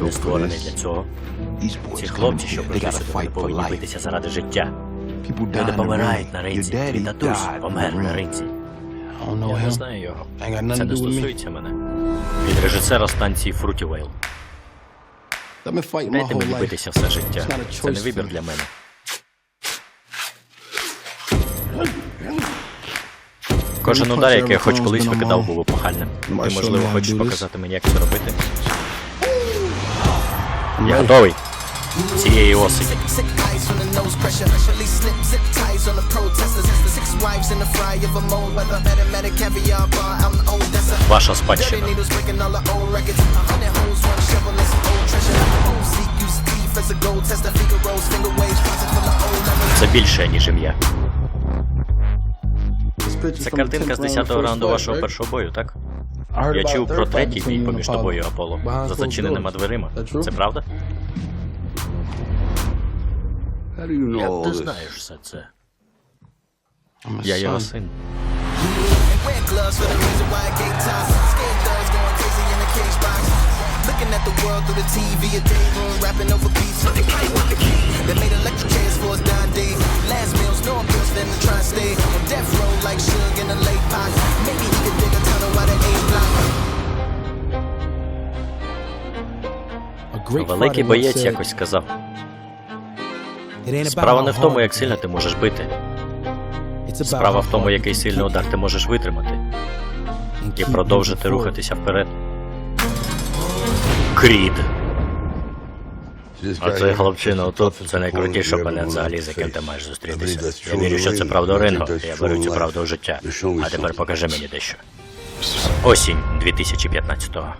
не створений для цього. Ці хлопці, що прийшли сюди, вони повинні битися заради життя. Люди помирають на ринці. Твій татусь помер на ринці. Я не знаю його. Це не стосується мене. Від режисера станції Фрутівейл. Дайте мені битися все життя. Це не вибір для мене. Кожен удар, який я хоч колись викидав, був епохальним. Ти, можливо, хочеш показати мені, як це робити? Я готовий. Цієї осені. Ваша спадщина. Це більше, ніж ім'я. Це картинка з 10-го раунду вашого першого бою, так? Я чув про третій бій поміж тобою і Аполло за зачиненими дверима. Це правда? Як ти знаєш все це? Я його син. Looking at the world through the TV, a day room, rapping over beats. with the key, with the key. They made electric chairs for us down day. Великий боєць якось сказав. Справа не в тому, як сильно ти можеш бити. Справа в тому, який сильний удар ти можеш витримати і продовжити рухатися вперед. Крід. А цей хлопчина отут це найкрутіший опонент взагалі, з яким ти маєш зустрітися. Я вірю, що це правда у рингу. Я беру цю правду у життя. А тепер покажи мені дещо. Осінь 2015-го.